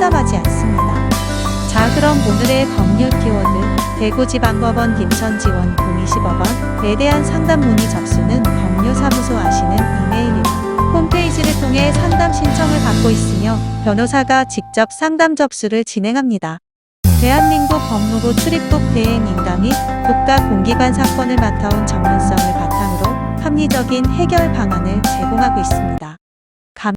상담하지 않습니다. 자 그럼 오늘의 법률 키워드 대구지방법원 김천지원 구미 10억원에 대한 상담 문의 접수는 법률사무소 아시는 이메일이나 홈페이지를 통해 상담 신청을 받고 있으며 변호사가 직접 상담 접수를 진행합니다. 대한민국 법무부 출입국 대행 인가 및 국가 공기관 사건을 맡아온 전문성을 바탕으로 합리적인 해결 방안을 제공하고 있습니다.